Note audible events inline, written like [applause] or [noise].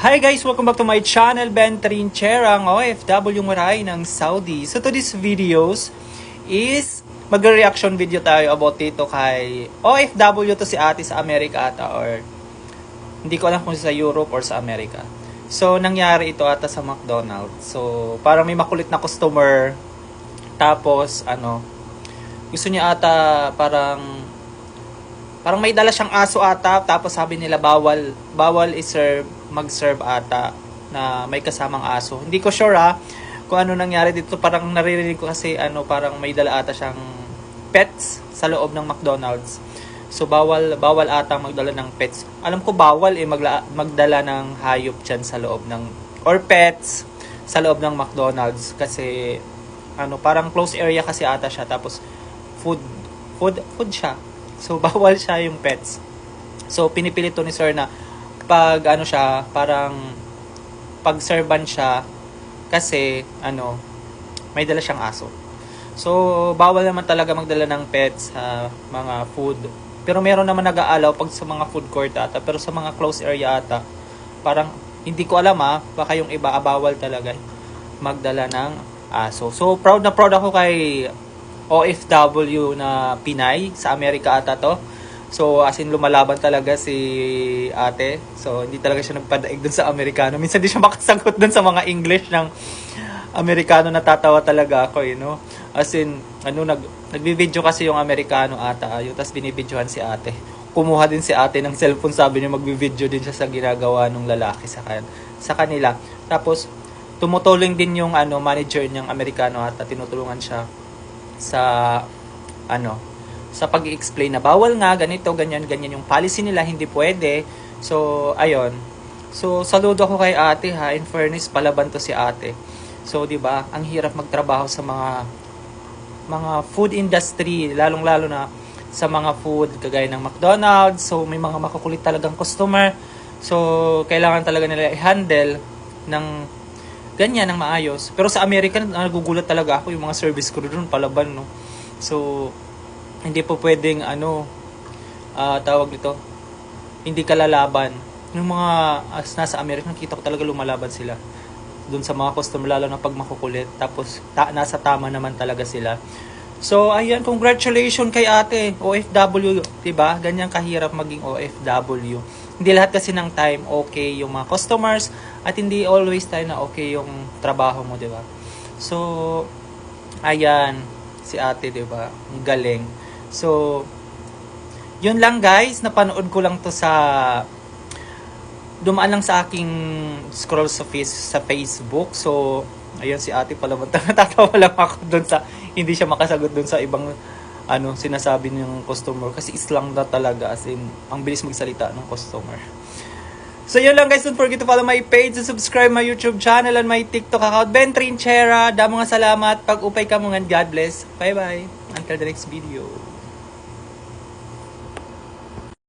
Hi guys! Welcome back to my channel, Ben Trinchera, ang OFW Muray ng Saudi. So to this videos is magre-reaction video tayo about dito kay OFW to si ate sa Amerika ata or hindi ko alam kung sa Europe or sa Amerika. So nangyari ito ata sa McDonald's. So parang may makulit na customer tapos ano gusto niya ata parang parang may dala siyang aso ata tapos sabi nila bawal bawal i-serve mag-serve ata na may kasamang aso. Hindi ko sure ah kung ano nangyari dito. Parang naririnig ko kasi ano parang may dala ata siyang pets sa loob ng McDonald's. So bawal bawal ata magdala ng pets. Alam ko bawal eh magla, magdala ng hayop diyan sa loob ng or pets sa loob ng McDonald's kasi ano parang close area kasi ata siya tapos food food food siya. So [laughs] bawal siya yung pets. So pinipilit to ni sir na pag ano siya, parang pag servan siya kasi ano may dala siyang aso. So bawal naman talaga magdala ng pets sa mga food. Pero meron naman nag-aalaw pag sa mga food court ata, pero sa mga close area ata, parang hindi ko alam ah, baka yung iba ah, bawal talaga magdala ng aso. So proud na proud ako kay OFW na Pinay sa Amerika ata to. So, as in, lumalaban talaga si ate. So, hindi talaga siya nagpadaig dun sa Amerikano. Minsan di siya [laughs] makasagot dun sa mga English ng Amerikano. Natatawa talaga ako, you know. As in, ano, nag, nagbibideo kasi yung Amerikano ata. Ayun, tapos binibidyohan si ate. Kumuha din si ate ng cellphone. Sabi niya, magbibideo din siya sa ginagawa ng lalaki sa, kan sa kanila. Tapos, tumutulong din yung ano, manager niyang Amerikano ata. Tinutulungan siya sa, ano, sa pag explain na bawal nga, ganito, ganyan, ganyan yung policy nila, hindi pwede. So, ayun. So, saludo ako kay ate ha. In fairness, palaban to si ate. So, di ba ang hirap magtrabaho sa mga mga food industry, lalong-lalo na sa mga food kagaya ng McDonald's. So, may mga makukulit talagang customer. So, kailangan talaga nila i-handle ng ganyan, ng maayos. Pero sa American, nagugulat talaga ako yung mga service crew doon, palaban, no? So, hindi po pwedeng ano ah, tawag dito hindi ka lalaban. Yung mga as nasa Amerika nakita ko talaga lumalaban sila. Dun sa mga customer lalo na pag makukulit. Tapos ta- nasa tama naman talaga sila. So ayan congratulations kay ate OFW 'di ba ganyan kahirap maging OFW hindi lahat kasi ng time okay yung mga customers at hindi always tayo na okay yung trabaho mo 'di ba? So ayan si ate 'di ba? Ang galing. So, yun lang guys, napanood ko lang to sa dumaan lang sa aking scroll sa face sa Facebook. So, ayun si Ate pala. [laughs] Natatawa lang ako doon sa hindi siya makasagot doon sa ibang ano sinasabi ng customer kasi islang na talaga as in ang bilis magsalita ng customer. So yun lang guys, don't forget to follow my page and subscribe my YouTube channel and my TikTok account. Ben Trinchera, damo nga salamat. Pag upay ka mo nga, God bless. Bye bye. Until the next video.